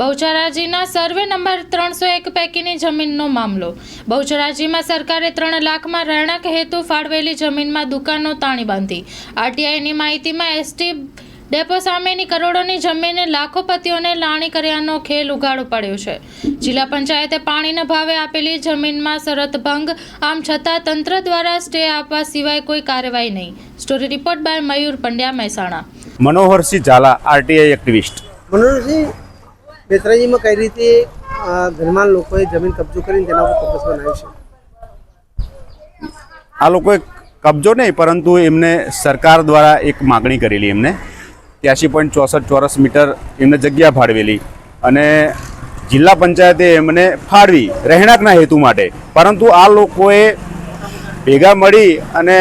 બહુચરાજીના survey number ત્રણસો એક પૈકીની જમીનનો મામલો. બહુચરાજીમાં સરકારે ત્રણ લાખમાં રહેણાંક હેતુ ફાળવેલી જમીનમાં દુકાનો તાણી બાંધી. આરટીઆઈની માહિતીમાં એસટી ડેપો સામેની કરોડોની જમીને લાખોપતિઓને લાણી કર્યાનો ખેલ ઉઘાડો પડ્યો છે. જિલ્લા પંચાયતે પાણીના ભાવે આપેલી જમીનમાં શરત ભંગ આમ છતાં તંત્ર દ્વારા સ્ટે આપવા સિવાય કોઈ કાર્યવાહી નહીં. Story report by Mayur Pandya Mehsana. Manoharsinh Zala RTI activist. Manoharsinh બેતરાજીમાં કઈ રીતે ઘરમાં લોકોએ જમીન કબજો કરીને તેના ઉપર કબજ બનાવ્યો છે? આ લોકોએ કબજો નહીં, પરંતુ એમને સરકાર દ્વારા એક માગણી કરેલી એમને. ત્યાંસી પોઈન્ટ ચોસઠ ચોરસ મીટર એમને જગ્યા ફાળવેલી અને જિલ્લા પંચાયતે એમને ફાળવી રહેણાંકના હેતુ માટે. પરંતુ આ લોકોએ ભેગા મળી અને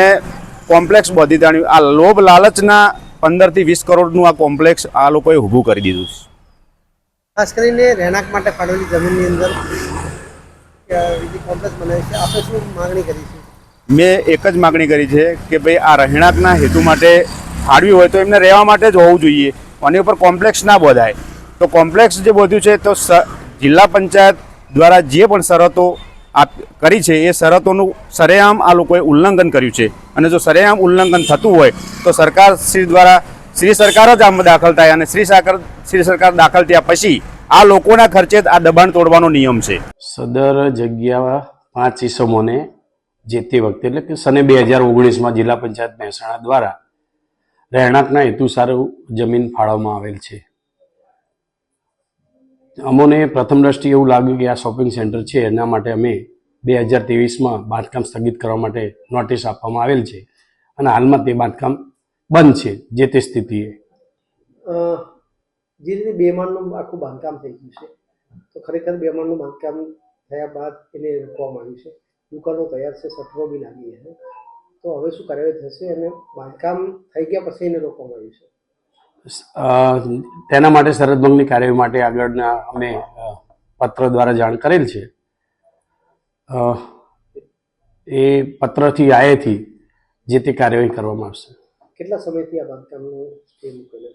કોમ્પ્લેક્સ બોધી તાણ્યું. આ લોભ લાલચના પંદરથી વીસ કરોડનું આ કોમ્પ્લેક્સ આ લોકોએ ઊભું કરી દીધું છે. ખાસ કરીને રહેણાંક માટે ફાળવેલી જમીનની અંદર કોમ્પ્લેક્સ બનાવી છે. આપણે શું માગણી કરી છે? મેં એક જ માગણી કરી છે કે ભાઈ આ રહેણાંકના હેતુ માટે ફાળવી હોય તો એમને રહેવા માટે જ હોવું જોઈએ. આની ઉપર કોમ્પ્લેક્સ ના બોધાય. તો કોમ્પ્લેક્સ જે બોધ્યું છે તો જિલ્લા પંચાયત દ્વારા જે પણ શરતો આપ, કરી છે, એ શરતોનું સરેઆમ આ લોકોએ ઉલ્લંઘન કર્યું છે. અને જો સરેઆમ ઉલ્લંઘન થતું હોય, તો સરકાર શ્રી દ્વારા, શ્રી સરકાર જ આમ દાખલ થાય અને શ્રી સરકાર શ્રી સરકાર દાખલ થયા પછી આ લોકોના ખર્ચે આ દબાણ તોડવાનો નિયમ છે. સદર જગ્યા પાંચ ઇસમોને જે તે વખતે એટલે કે સને બે હજાર ઓગણીસમાં જિલ્લા પંચાયત મહેસાણા દ્વારા રહેણાંકના હેતુસાર જમીન ફાળવવામાં આવેલ છે. અમોને પ્રથમ દ્રષ્ટિએ એવું લાગ્યું કે આ શોપિંગ સેન્ટર છે એના માટે અમે બે હજાર ત્રેવીસમાં બાંધકામ સ્થગિત કરવા માટે નોટિસ આપવામાં આવેલ છે અને હાલમાં તે બાંધકામ બંધ છે જે તે સ્થિતિએ. જે રીતે બેમાનનું આખું બાંધકામ થઈ ગયું છે તો ખરેખર બેમાનનું બાંધકામ થયા બાદ એને રોકવામાં આવ્યું છે. દુકાનો તૈયાર છે સટરો બી લાગી છે. તો હવે શું કાર્યવાહી થશે અને બાંધકામ થઈ ગયા પછી એને રોકવામાં આવ્યું છે? તેના માટે શરતભંગની કાર્યવાહી માટે આગળના અમે પત્ર દ્વારા જાણ કરેલ છે. એ પત્રથી આયેથી જે તે કાર્યવાહી કરવામાં આવશે. કેટલા સમયથી આ બાંધકામનું સ્ટે મૂકેલો